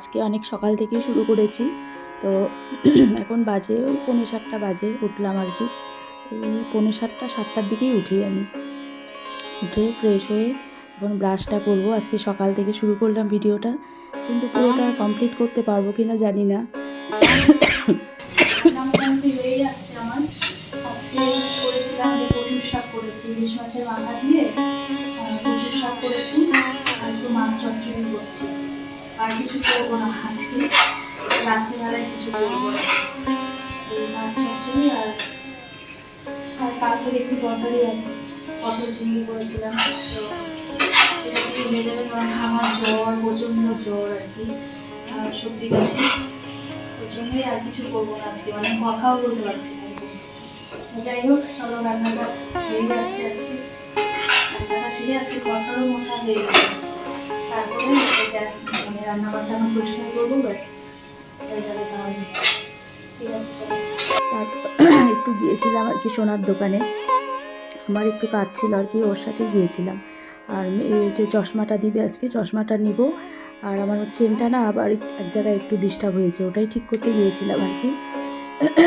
আজকে অনেক সকাল থেকেই শুরু করেছি। তো এখন বাজে, ওই পৌনে সাতটা বাজে, উঠলাম আর কি। এই পৌনে সাতটা, সাতটার দিকেই উঠি আমি। উঠে ফ্রেশ হয়ে এখন ব্রাশটা করব। আজকে সকাল থেকে শুরু করলাম ভিডিওটা। কিন্তু পুরোটা কমপ্লিট করতে পারব কি না। জানি না করেছি মাছ চচ্চড়ি করছি। আর কিছু করব না আজকে। রাত্রিবেলায় কিছু করব আর কালকের একটু তরকারি আছে। পটল চিংড়ি করেছিলাম। তো আমার জ্বর, প্রচণ্ড জ্বর আর কি। সর্দি ওই জন্যই আর কিছু করব না আজকে। মানে কথাও বলতে পারছি না যাই হোক, চলো রান্নাটা হয়ে যাচ্ছে আজকে। আজকে কথারও মোছা হয়ে গেছে। মানে একটু গিয়েছিলাম আর কি সোনার দোকানে। আমার একটু কাজ ছিল আর কি, ওর সাথে গিয়েছিলাম। আর এই যে চশমাটা দিবে আজকে, চশমাটা নিব। আর আমার চেনটা না আবার এক জায়গায় একটু ডিস্টার্ব হয়েছে, ওটাই ঠিক করতে গিয়েছিলাম আর কি।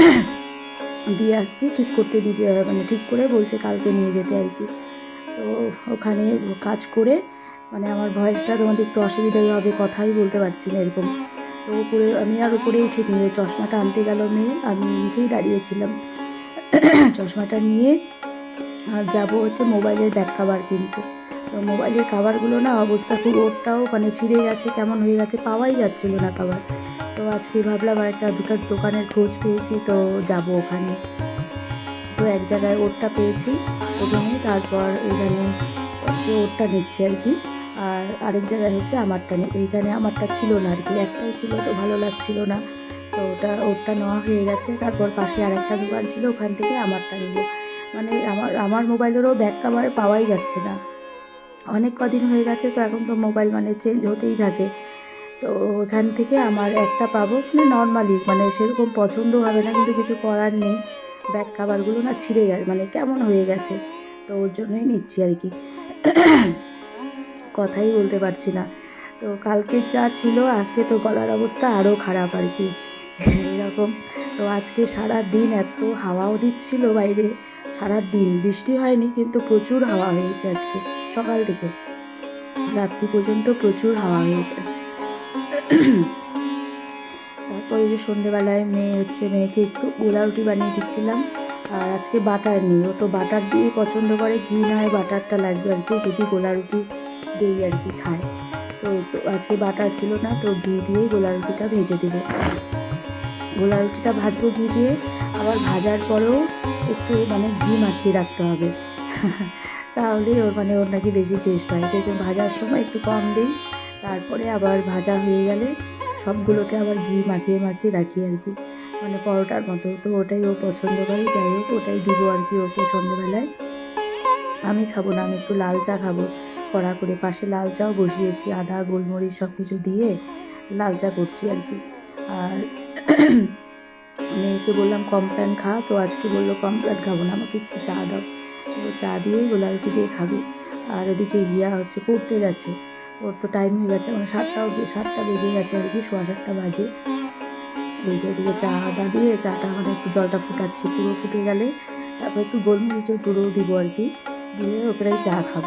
দিয়ে আসছি, ঠিক করতে দিবে মানে ঠিক করে বলছে কালকে নিয়ে যেতে আর কি। তো ওখানে কাজ করে মানে আমার ভয়েসটা তোমাদের একটু অসুবিধাই হবে, কথাই বলতে পারছি না এরকম। তো উপরে আমি আর উপরে উঠে নিয়ে চশমাটা আনতে গেল মেয়ে, আমি নিচেই দাঁড়িয়েছিলাম চশমাটা নিয়ে আর যাব হচ্ছে মোবাইলের ব্যাক কাভার কিনতে। তো মোবাইলের কাভারগুলো না অবস্থা খুব ওরটাও মানে ছিঁড়ে গেছে, কেমন হয়ে গেছে পাওয়াই যাচ্ছিল না কাভার তো আজকে ভাবলাম একটা দুটো দোকানের খোঁজ পেয়েছি, তো যাব ওখানে। তো এক জায়গায় ওরটা পেয়েছি প্রথমে, তারপর এখানে হচ্ছে ওরটা নিচ্ছি আর কি। আর আরেক জায়গায় হচ্ছে আমারটা নেই। এইখানে আমারটা ছিল না আর কি একটাই ছিল তো ভালো লাগছিল না। তো ওটা, ওরটা নেওয়া হয়ে গেছে। তারপর পাশে আরেকটা দোকান ছিল, ওখান থেকে আমারটা নিব মানে আমার আমার মোবাইলেরও ব্যাক কাভার পাওয়াই যাচ্ছে না। অনেক কদিন হয়ে গেছে তো এখন তো মোবাইল মানে চেঞ্জ হতেই থাকে। তো ওখান থেকে আমার একটা পাবো মানে নর্মালি মানে সেরকম পছন্দ হবে না কিন্তু কিছু করার নেই। ব্যাক কাভারগুলো না ছিঁড়ে গেছে মানে কেমন হয়ে গেছে। তো ওর জন্যই নিচ্ছি আর কি। কথাই বলতে পারছি না। তো কালকে যা ছিল, আজকে তো গলার অবস্থা আরও খারাপ আর কি। এরকম। তো আজকে সারা দিন এত হাওয়াও দিচ্ছিল বাইরে। সারা দিন বৃষ্টি হয়নি, কিন্তু প্রচুর হাওয়া হয়েছে আজকে, সকাল থেকে। রাত্রি পর্যন্ত প্রচুর হাওয়া হয়েছে। তারপর যে সন্ধেবেলায় মেয়ে হচ্ছে, মেয়েকে একটু গোলা রুটি বানিয়ে দিচ্ছিলাম। আর আজকে বাটার নেই। ও তো বাটার দিয়ে পছন্দ করে, ঘি নয় বাটারটা লাগবে আর কি যদি গোলা রুটি দিই আর কি খায়। তো আজকে বাটার ছিল না, তো ঘি দিয়েই গোলা রুটিটা ভেজে দেবে। গোলা রুটিটা ভাজবো ঘি দিয়ে, আবার ভাজার পরেও একটু মানে ঘি মাখিয়ে রাখতে হবে। তাহলে ওর মানে ওর নাকি বেশি টেস্ট হয়। সেই জন্য ভাজার সময় একটু কম দিই, তারপরে আবার ভাজা হয়ে গেলে সবগুলোকে আবার ঘি মাখিয়ে মাখিয়ে রাখি আর কি। মানে পরোটার মতো। তো ওটাই ও পছন্দ করে, যাই হোক, ওটাই দিব আর কি ওকে সন্ধ্যেবেলায় আমি খাব না, আমি একটু লাল চা খাব। কড়া করে পাশে লাল চাও বসিয়েছি, আদা, গোলমরিচ সব কিছু দিয়ে লাল চা করছি আর কি। আর মেয়েকে বললাম কমপ্ল্যান খা। তো আজকে বলল কমপ্ল্যান খাব না, আমাকে একটু চা দাও। তো চা দিয়েই গোলারুটি দিয়ে খাবে। আর এদিকে গিয়া হচ্ছে পড়তে গেছে। ওর তো টাইম হয়ে গেছে মানে সাতটাও, সাতটা বেজে গেছে আর কি, সোয়া সাতটা বাজে। এই দিয়ে চা আদা দিয়ে চাটা মানে জলটা ফুটাচ্ছি, পুরো ফুটে গেলে তারপর একটু গোলমরিচের গুঁড়ো দিব আর কি, দিয়ে ওখানে চা খাব।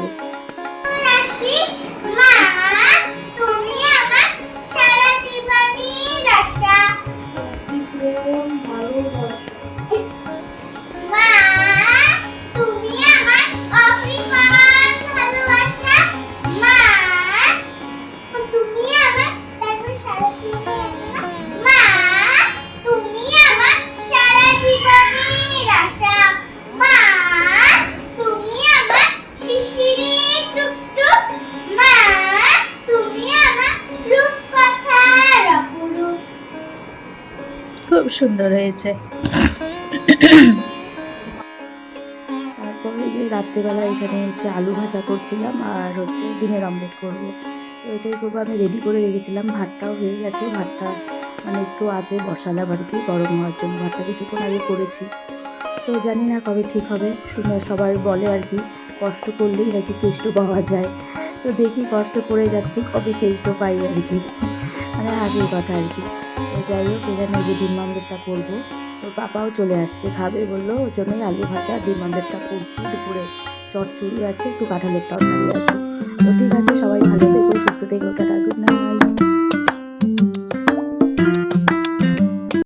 খুব সুন্দর হয়েছে। তারপরে যে রাত্রেবেলা এখানে হচ্ছে আলু ভাজা করছিলাম আর হচ্ছে ডিমের অমলেট করব। তো এটাই করব। আমি রেডি করে রেখেছিলাম। ভাতটাও হয়ে গেছে। ভাতটা মানে একটু আছে বসালাম আর কি। গরম হওয়ার জন্য ভাতটা কিছুক্ষণ আগে করেছি। তো জানি না কবে ঠিক হবে। শুনে সবাই বলে আর কি, কষ্ট করলেই নাকি কেষ্ট পাওয়া যায়। তো দেখি কষ্ট করে যাচ্ছি, কবে কেষ্ট পাই আর কি। মানে হাসির কথা আর কি। যাই হোক, এখানে যে ডিম আমলেটটা করব, ওর পাপাও চলে আসছে, খাবে বলল, ওর জন্যই আলু ভাজা, ডিম আমলেটটা করছি, দুপুরে চটচড়ি আছে, একটু কাঁঠালের তরকারি আছে। তো ঠিক আছে, সবাই ভালো থেকো, সুস্থ থেকো